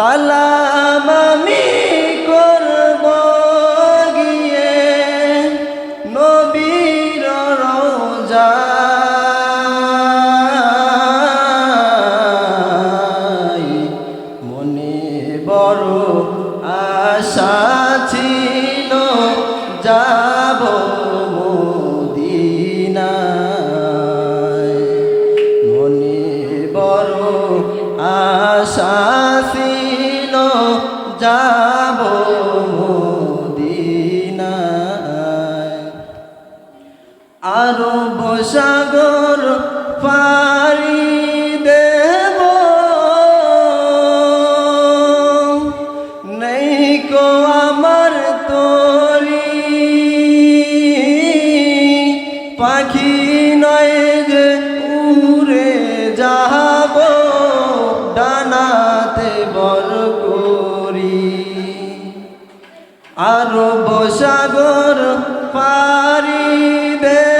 সালাম আমি করব গিয়ে নবীর রোজায় মনে বড় আশা ছিল, যাব মদিনায়। মনে বড় আশা আরও বসাগর পারি দেব। নেই কো আমার তরি। পাখি নয় যে উড়ে যাব, ডানাতে বর করি। আরও বসাগর পারি দেব।